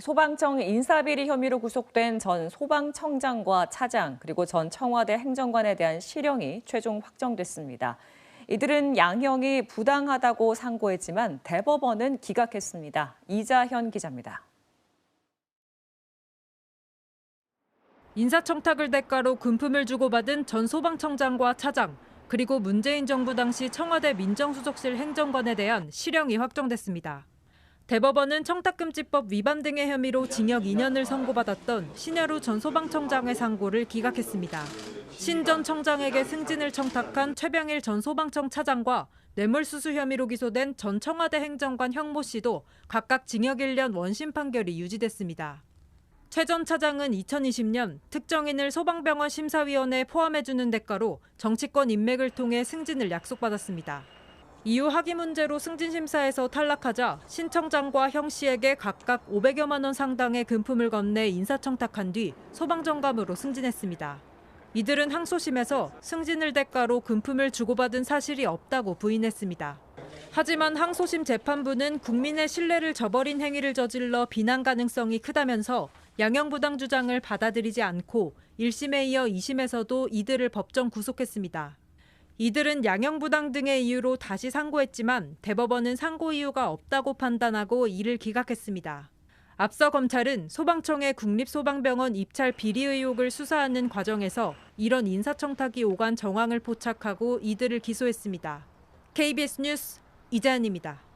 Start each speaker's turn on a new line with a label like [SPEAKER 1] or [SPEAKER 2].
[SPEAKER 1] 소방청 인사비리 혐의로 구속된 전 소방청장과 차장 그리고 전 청와대 행정관에 대한 실형이 최종 확정됐습니다. 이들은 양형이 부당하다고 상고했지만 대법원은 기각했습니다. 이자현 기자입니다.
[SPEAKER 2] 인사청탁을 대가로 금품을 주고받은 전 소방청장과 차장, 그리고 문재인 정부 당시 청와대 민정수석실 행정관에 대한 실형이 확정됐습니다. 대법원은 청탁금지법 위반 등의 혐의로 징역 2년을 선고받았던 신여루 전 소방청장의 상고를 기각했습니다. 신 전 청장에게 승진을 청탁한 최병일 전 소방청 차장과 뇌물수수 혐의로 기소된 전 청와대 행정관 형모 씨도 각각 징역 1년 원심 판결이 유지됐습니다. 최 전 차장은 2020년 특정인을 소방병원 심사위원회에 포함해주는 대가로 정치권 인맥을 통해 승진을 약속받았습니다. 이후 학위 문제로 승진 심사에서 탈락하자 신 청장과 형 씨에게 각각 500여만 원 상당의 금품을 건네 인사청탁한 뒤 소방정감으로 승진했습니다. 이들은 항소심에서 승진을 대가로 금품을 주고받은 사실이 없다고 부인했습니다. 하지만 항소심 재판부는 국민의 신뢰를 저버린 행위를 저질러 비난 가능성이 크다면서 양형부당 주장을 받아들이지 않고 1심에 이어 2심에서도 이들을 법정 구속했습니다. 이들은 양형부당 등의 이유로 다시 상고했지만 대법원은 상고 이유가 없다고 판단하고 이를 기각했습니다. 앞서 검찰은 소방청의 국립소방병원 입찰 비리 의혹을 수사하는 과정에서 이런 인사청탁이 오간 정황을 포착하고 이들을 기소했습니다. KBS 뉴스 이자연입니다.